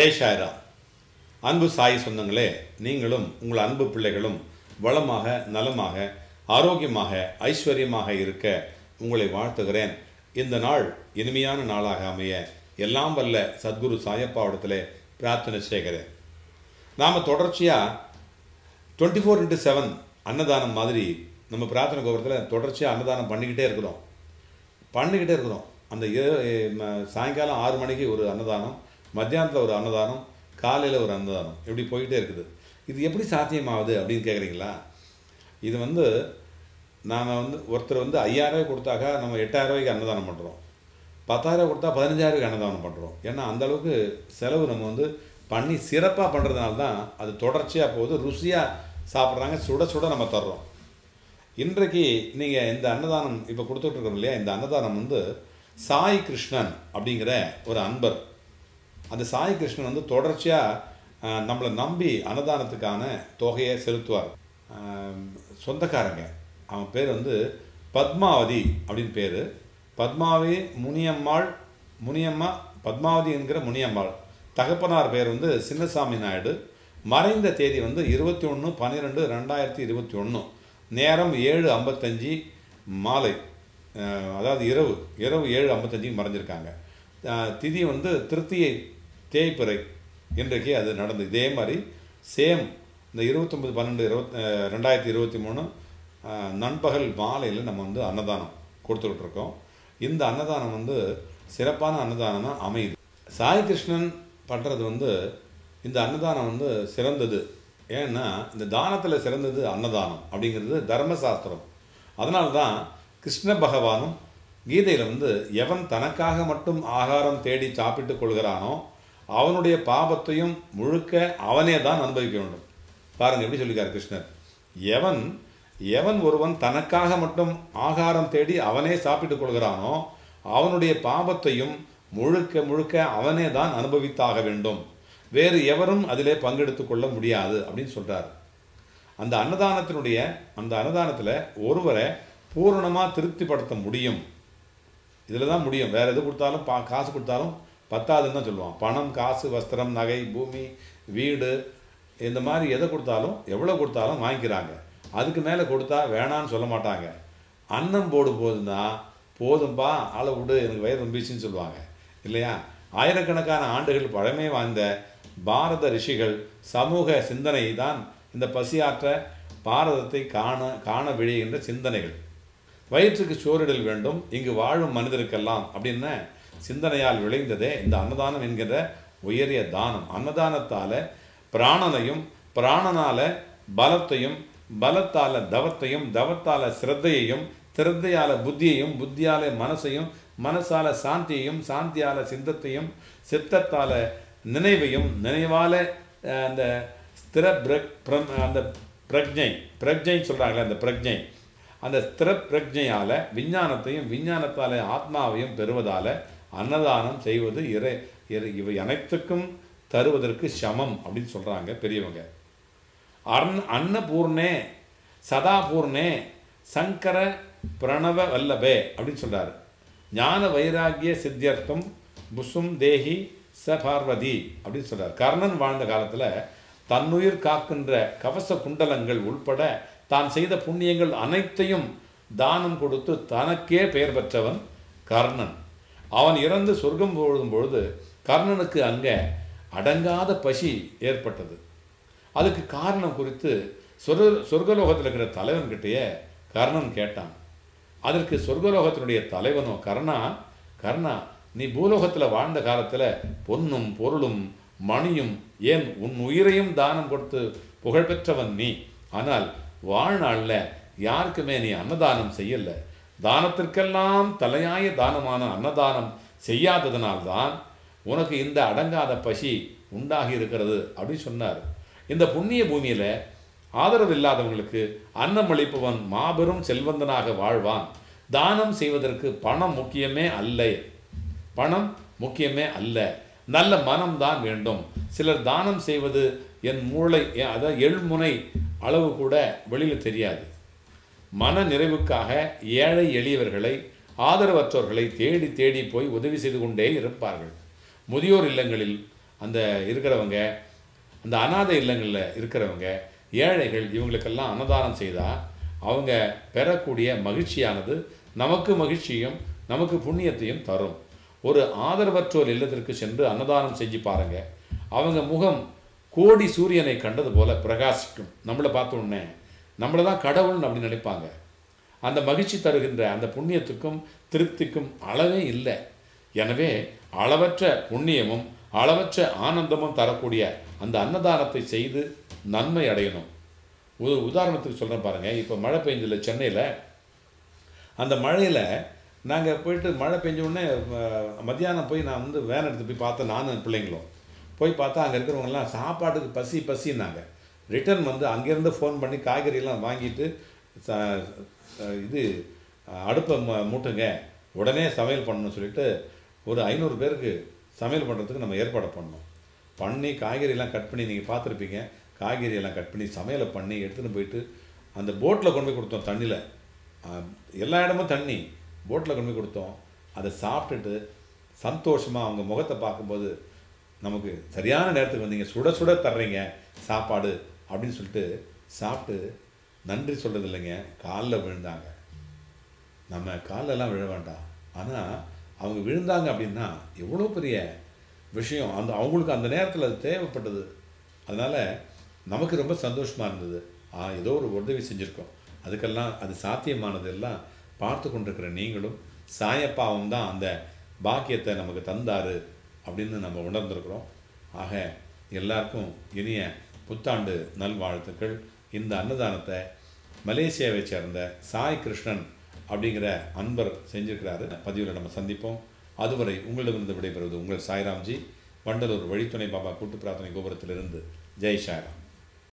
ஜெயஷாயரா அன்பு சாய் சொந்தங்களே நீங்களும் உங்கள் அன்பு பிள்ளைகளும் வளமாக நலமாக ஆரோக்கியமாக ஐஸ்வர்யமாக இருக்க உங்களை வாழ்த்துகிறேன். இந்த நாள் இனிமையான நாளாக அமைய எல்லாம் வல்ல சத்குரு சாயப்பாவிடத்தில் பிரார்த்தனை செய்கிறேன். நாம் தொடர்ச்சியாக டுவெண்ட்டி ஃபோர் இன்ட்டு செவன் அன்னதானம் மாதிரி நம்ம பிரார்த்தனை கோபுரத்தில் தொடர்ச்சியாக அன்னதானம் பண்ணிக்கிட்டே இருக்கிறோம். பண்ணிக்கிட்டே இருக்கிறோம். அந்த சாயங்காலம் ஆறு மணிக்கு ஒரு அன்னதானம் மத்தியானத்தில் ஒரு அன்னதானம் காலையில் ஒரு அன்னதானம். இப்படி போயிட்டே இருக்குது. இது எப்படி சாத்தியமாகுது அப்படின்னு கேட்குறீங்களா இது வந்து நாம் வந்து ஒருத்தர் வந்து ஐயாயிரரூவாய் கொடுத்தாக்கா நம்ம எட்டாயிரம் ரூபாய்க்கு அன்னதானம் பண்ணுறோம் பத்தாயிரம் கொடுத்தா பதினஞ்சாயிரூவாய்க்கு அன்னதானம் பண்ணுறோம் ஏன்னா அந்த அளவுக்கு செலவு நம்ம வந்து பண்ணி சிறப்பாக பண்ணுறதுனால தான் அது தொடர்ச்சியாக போகுது ருசியாக சாப்பிட்றாங்க சுட சுட நம்ம தர்றோம். இன்றைக்கு நீங்கள் இந்த அன்னதானம் இப்போ கொடுத்துட்ருக்கோம் இல்லையா? இந்த அன்னதானம் வந்து சாய் கிருஷ்ணன் அப்படிங்கிற ஒரு அன்பர். அந்த சாய் கிருஷ்ணன் வந்து தொடர்ச்சியாக நம்மளை நம்பி அன்னதானத்துக்கான தொகையை செலுத்துவார். சொந்தக்காரங்க. அவன் பேர் வந்து பத்மாவதி அப்படின்னு பேர். பத்மாவதி முனியம்மாள் முனியம்மா பத்மாவதி என்கிற முனியம்மாள். தகப்பனார் பேர் வந்து சின்னசாமி நாயுடு. மறைந்த தேதி வந்து இருபத்தி ஒன்று பன்னிரெண்டு ரெண்டாயிரத்தி இருபத்தி ஒன்று நேரம் ஏழு ஐம்பத்தஞ்சு மாலை. அதாவது இரவு. இரவு ஏழு ஐம்பத்தஞ்சுக்கு மறைஞ்சிருக்காங்க. திதி வந்து திருத்தியை தேய்பிறை இன்றைக்கு அது நடந்தது இதே மாதிரி சேம் இந்த இருபத்தொம்பது பன்னெண்டு இருபத் ரெண்டாயிரத்தி இருபத்தி மூணு நண்பகல் மாலையில் நம்ம வந்து அன்னதானம் கொடுத்துக்கிட்டுருக்கோம். இந்த அன்னதானம் வந்து சிறப்பான அன்னதானமாக அமையுது. சாய் கிருஷ்ணன் பண்ணுறது வந்து இந்த அன்னதானம் வந்து சிறந்தது. ஏன்னா இந்த தானத்தில் சிறந்தது அன்னதானம் அப்படிங்கிறது தர்மசாஸ்திரம். அதனால தான் கிருஷ்ண பகவானும் கீதையில் வந்து எவன் தனக்காக மட்டும் ஆகாரம் தேடி சாப்பிட்டுக் கொள்கிறானோ அவனுடைய பாபத்தையும் முழுக்க அவனே தான் அனுபவிக்க வேண்டும். பாருங்க எப்படி சொல்லிக்கார் கிருஷ்ணர். எவன் எவன் ஒருவன் தனக்காக மட்டும் ஆகாரம் தேடி அவனே சாப்பிட்டுக் கொள்கிறானோ அவனுடைய பாபத்தையும் முழுக்க முழுக்க அவனே தான் அனுபவித்தாக வேண்டும். வேறு எவரும் அதிலே பங்கெடுத்து கொள்ள முடியாது அப்படின்னு சொல்கிறார் அந்த அன்னதானத்தினுடைய அந்த அன்னதானத்தில் ஒருவரை பூரணமாக திருப்திப்படுத்த முடியும். இதில் தான் முடியும். வேறு எது கொடுத்தாலும் பா காசு கொடுத்தாலும் பத்தாதுன்னு தான் சொல்லுவான். பணம் காசு வஸ்திரம் நகை பூமி வீடு இந்த மாதிரி எதை கொடுத்தாலும் எவ்வளோ கொடுத்தாலும் வாங்கிக்கிறாங்க. அதுக்கு மேலே கொடுத்தா வேணான்னு சொல்ல மாட்டாங்க. அன்னம் போடு போதுன்னா போதும்பா ஆளை விடு எனக்கு வயிறு ரொம்பிச்சுன்னு சொல்லுவாங்க. இல்லையா? ஆயிரக்கணக்கான ஆண்டுகள் பழமை வாய்ந்த பாரத ரிஷிகள் சமூக சிந்தனை தான் இந்த பசியாற்ற பாரதத்தை காண காண விழைகின்ற சிந்தனைகள். வயிற்றுக்கு சோறிடல் வேண்டும் இங்கு வாழும் மனிதருக்கெல்லாம். அப்படின்னு சிந்தனையால் விளைந்ததே இந்த அன்னதானம் என்கிற உயரிய தானம். அன்னதானத்தால் பிராணனையும் பிராணனால பலத்தையும் பலத்தால் தவத்தையும் தவத்தால் சிரத்தையையும் சிரத்தையால் புத்தியையும் புத்தியால் மனசையும் மனசால சாந்தியையும் சாந்தியால சித்தத்தையும் சித்தத்தால் நினைவையும் நினைவால் அந்த ஸ்திர பிரக் பிரம் அந்த பிரஜை பிரஜை சொல்கிறாங்களே அந்த பிரஜை. அந்த ஸ்திர பிரக்ஞையால் விஞ்ஞானத்தையும் விஞ்ஞானத்தால் ஆத்மாவையும் பெறுவதால் அன்னதானம் செய்வது இறை இவை அனைத்துக்கும் தருவதற்கு சமம் அப்படின்னு சொல்கிறாங்க பெரியவங்க. அன் அன்னபூர்ணே சதாபூர்ணே சங்கர பிரணவ வல்லபே அப்படின்னு சொல்கிறார் ஞான வைராகிய சித்தியர்த்தம் புசும் தேஹி ச பார்வதி அப்படின்னு சொல்கிறார் கர்ணன் வாழ்ந்த காலத்தில் தன்னுயிர் காக்கின்ற கவச குண்டலங்கள் உள்பட தான் செய்த புண்ணியங்கள் அனைத்தையும் தானம் கொடுத்து தனக்கே பெயர் பெற்றவன் கர்ணன். அவன் இறந்து சொர்க்கம் போழும் பொழுது கர்ணனுக்கு அங்கே அடங்காத பசி ஏற்பட்டது. அதுக்கு காரணம் குறித்து சொர் சொர்க்கலோகத்தில் இருக்கிற தலைவன்கிட்டயே கர்ணன் கேட்டான். அதற்கு சொர்க்கலோகத்தினுடைய தலைவனோ கர்ணா கர்ணா நீ பூலோகத்தில் வாழ்ந்த காலத்தில் பொன்னும் பொருளும் மணியும் ஏன் உன் உயிரையும் தானம் கொடுத்து புகழ்பெற்றவன் நீ? ஆனால் வாழ்நாளில் யாருக்குமே நீ அன்னதானம் செய்யல. தானத்திற்கெல்லாம் தலையாய தானமான அன்னதானம் செய்யாததனால்தான் உனக்கு இந்த அடங்காத பசி உண்டாகி இருக்கிறது அப்படின்னு சொன்னார். இந்த புண்ணிய பூமியில் ஆதரவு இல்லாதவங்களுக்கு அன்னம் அளிப்பவன் மாபெரும் செல்வந்தனாக வாழ்வான். தானம் செய்வதற்கு பணம் முக்கியமே அல்ல. பணம் முக்கியமே அல்ல. நல்ல மனம்தான் வேண்டும். சிலர் தானம் செய்வது என் மூளை அதாவது எழுமுனை அளவு கூட வெளியில் தெரியாது. மன நிறைவுக்காக ஏழை எளியவர்களை ஆதரவற்றோர்களை தேடி தேடி போய் உதவி செய்து கொண்டே இருப்பார்கள். முதியோர் இல்லங்களில் அந்த இருக்கிறவங்க அந்த அனாதை இல்லங்களில் இருக்கிறவங்க ஏழைகள் இவங்களுக்கெல்லாம் அன்னதானம் செய்தால் அவங்க பெறக்கூடிய மகிழ்ச்சியானது நமக்கு மகிழ்ச்சியும் நமக்கு புண்ணியத்தையும் தரும். ஒரு ஆதரவற்றோர் இல்லத்திற்கு சென்று அன்னதானம் செஞ்சு பாருங்க. அவங்க முகம் கோடி சூரியனை கண்டது போல பிரகாசிக்கும். நம்மளை பார்த்தோன்னே நம்மளை தான் கடவுள்னு அப்படி நினைப்பாங்க. அந்த மகிழ்ச்சி தருகின்ற அந்த புண்ணியத்துக்கும் திருப்திக்கும் அளவே இல்லை. எனவே அளவற்ற புண்ணியமும் அளவற்ற ஆனந்தமும் தரக்கூடிய அந்த அன்னதானத்தை செய்து நன்மை அடையணும். ஒரு உதாரணத்துக்கு சொல்கிறேன் பாருங்கள் இப்போ மழை பெஞ்சதில்ல சென்னையில். அந்த மழையில் நாங்கள் போயிட்டு மழை பெஞ்ச உடனே மத்தியானம் போய் நான் வந்து வேன் எடுத்து போய் பார்த்தேன் நானும் பிள்ளைங்களும். போய் பார்த்தா அங்கே இருக்கிறவங்கலாம் சாப்பாட்டுக்கு பசி பசின்னாங்க. ரிட்டர்ன் வந்து அங்கேருந்து ஃபோன் பண்ணி காய்கறியெல்லாம் வாங்கிட்டு ச- இது அடுப்பை ம- மூட்டுங்க. உடனே சமையல் பண்ணணும்னு சொல்லிட்டு ஒரு ஐநூறு பேருக்கு சமையல் பண்ணுறதுக்கு நம்ம ஏற்பாடு பண்ணோம். பண்ணி காய்கறியெல்லாம் கட் பண்ணி நீங்கள் பார்த்துருப்பீங்க. காய்கறியெல்லாம் கட் பண்ணி சமையலை பண்ணி எடுத்துன்னு போயிட்டு அந்த போட்டில் கொண்டு போய் கொடுத்தோம் தண்ணியில் எல்லா இடமும் தண்ணி. போட்டில் கொண்டு போய் கொடுத்தோம். அதை சாப்பிட்டுட்டு சந்தோஷமாக அவங்க முகத்தை பார்க்கும்போது நமக்கு சரியான நேரத்துக்கு வந்தீங்க. சுட சுட தர்றீங்க. சாப்பாடு அப்படின்னு சொல்லிட்டு சாப்பிட்டு நன்றி சொல்கிறது இல்லைங்க காலில் விழுந்தாங்க. நம்ம காலெல்லாம் விழ வேண்டாம். ஆனால் அவங்க விழுந்தாங்க அப்படின்னா எவ்வளோ பெரிய விஷயம். அந்த அவங்களுக்கு அந்த நேரத்தில் அது தேவைப்பட்டது. அதனால் நமக்கு ரொம்ப சந்தோஷமாக இருந்தது. ஆ ஏதோ ஒரு உதவி செஞ்சுருக்கோம். அதுக்கெல்லாம் அது சாத்தியமானது எல்லாம் பார்த்து கொண்டிருக்கிற நீங்களும் சாயப்பாவும் தான் அந்த பாக்கியத்தை நமக்கு தந்தார் அப்படின்னு நம்ம உணர்ந்திருக்கிறோம். ஆக எல்லாருக்கும் இனிய புத்தாண்டு நல்வாழ்த்துக்கள். இந்த அன்னதானத்தை மலேசியாவை சேர்ந்த சாய் கிருஷ்ணன் அப்படிங்கிற அன்பர் செஞ்சுருக்கிறாரு. பதிவில் நம்ம சந்திப்போம். அதுவரை உங்களிடமிருந்து விடைபெறுவது உங்கள் சாய்ராம்ஜி. வண்டலூர் வழித்துணை பாபா கூட்டு பிரார்த்தனை கோபுரத்திலிருந்து. ஜெய் சாய்ராம்.